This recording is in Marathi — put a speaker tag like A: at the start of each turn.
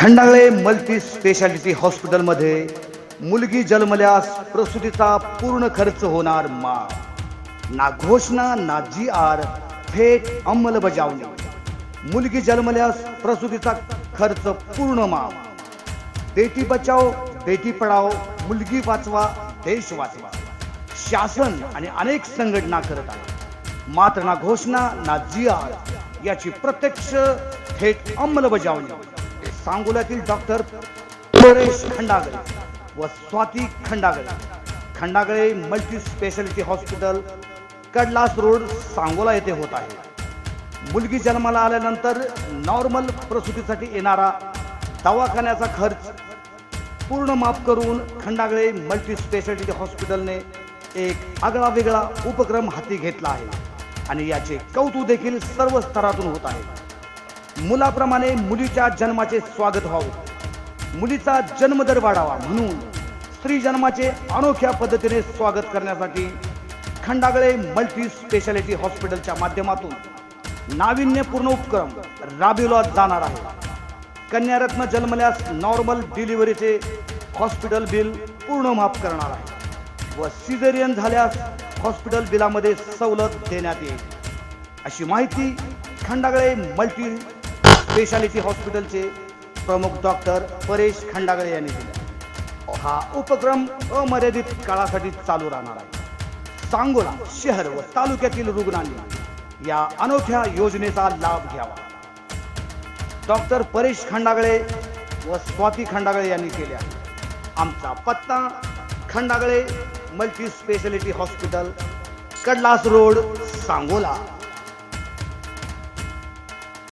A: खंडाळे मल्टी स्पेशालिटी हॉस्पिटलमध्ये मुलगी जन्मल्यास प्रसूतीचा पूर्ण खर्च होणार मा ना घोषणा ना जी आर थेट अंमलबजावणी. मुलगी जन्मल्यास प्रसूतीचा खर्च पूर्ण माफ बेटी बचाव बेटी पढाओ मुलगी वाचवा देश वाचवा. शासन आणि अनेक संघटना करत आहेत. मात्र ना घोषणा ना जी आर याची प्रत्यक्ष थेट अंमलबजावणी. सांगोल्यातील डॉक्टर परेश खंडागळे व Swati Khandagale. Khandagale multi speciality hospital Kadlas road Sangola येथे होत आहे. मुलगी जन्माला आल्यानंतर नॉर्मल प्रसूतीसाठी येणारा दवाखान्याचा खर्च पूर्ण माफ करून खंडागळे मल्टी स्पेशालिटी हॉस्पिटलने एक आगळा वेगळा उपक्रम हाती घेतला आहे. आणि याचे कौतुक देखील सर्व स्तरातून होत आहे. मुलाप्रमाणे मुलीच्या जन्माचे स्वागत व्हावं. मुलीचा जन्मदर वाढावा म्हणून स्त्री जन्माचे अनोख्या पद्धतीने स्वागत करण्यासाठी खंडागळे मल्टी स्पेशालिटी हॉस्पिटलच्या माध्यमातून नाविन्यपूर्ण उपक्रम राबविला जाणार आहे. कन्यारत्न जन्मल्यास नॉर्मल डिलिव्हरीचे हॉस्पिटल बिल पूर्ण माफ करणार आहे व सिझेरियन झाल्यास हॉस्पिटल बिलामध्ये सवलत देण्यात येईल. अशी माहिती खंडागळे मल्टी स्पेशालिटी हॉस्पिटलचे प्रमुख डॉक्टर परेश खंडागळे यांनी दिली. हा उपक्रम अमर्यादित काळासाठी चालू राहणार आहे. सांगोला शहर व तालुक्यातील रुग्णांनी या अनोख्या योजनेचा लाभ घ्यावा. डॉक्टर परेश खंडागळे व स्वाती खंडागळे यांनी केले आहे आमचा पत्ता Khandagale multi speciality hospital Kadlas road Sangola.